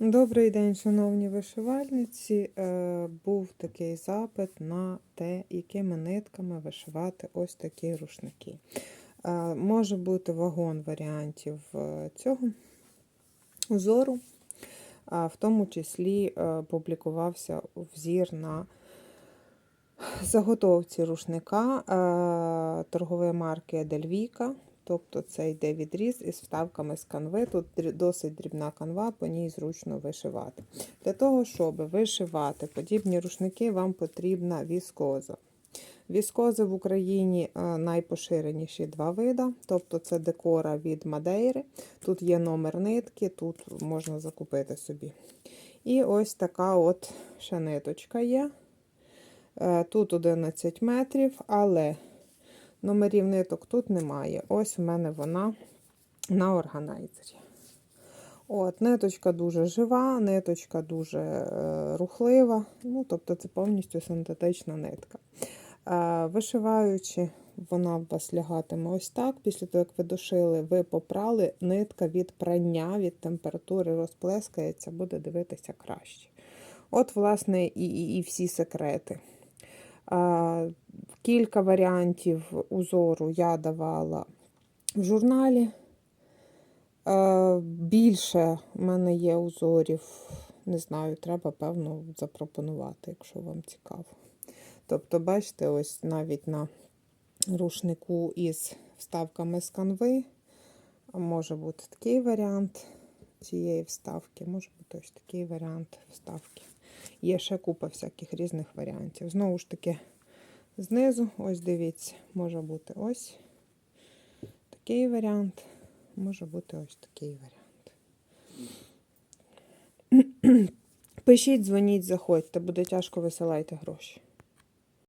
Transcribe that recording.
Добрий день, шановні вишивальниці. Е, Був такий запит на те, якими нитками вишивати ось такі рушники. Е, Може бути вагон варіантів е, цього узору, в тому числі публікувався взір на заготовці рушника торгової марки Едельвіка. Тобто це йде відріз із вставками з канви. Тут досить дрібна канва, по ній зручно вишивати. Для того, щоб вишивати подібні рушники, вам потрібна віскоза. Віскози в Україні е, найпоширеніші два вида, тобто це декора від Мадейри. Тут є номер нитки, тут можна закупити собі. І ось така от ще ниточка є. Е, Тут 11 метрів, але номерів ниток тут немає. Ось в мене вона на органайзері. От, ниточка дуже жива, ниточка дуже е, рухлива. Ну, тобто це повністю синтетична нитка. Е, вишиваючи, вона у вас лягатиме ось так. Після того, як ви дошили, ви попрали, нитка від прання, від температури розплескається, буде дивитися краще. От, власне, і, і, і всі секрети. Кілька варіантів узору я давала в журналі. Більше в мене є узорів, не знаю, треба, певно, запропонувати, якщо вам цікаво. Тобто, бачите, ось навіть на рушнику із вставками з канви може бути такий варіант цієї вставки, може бути ось такий варіант вставки. Є ще купа всяких різних варіантів. Знову ж таки, знизу, ось дивіться, може бути ось такий варіант, може бути ось такий варіант. Пишіть, дзвоніть, заходьте, буде тяжко, висилайте гроші.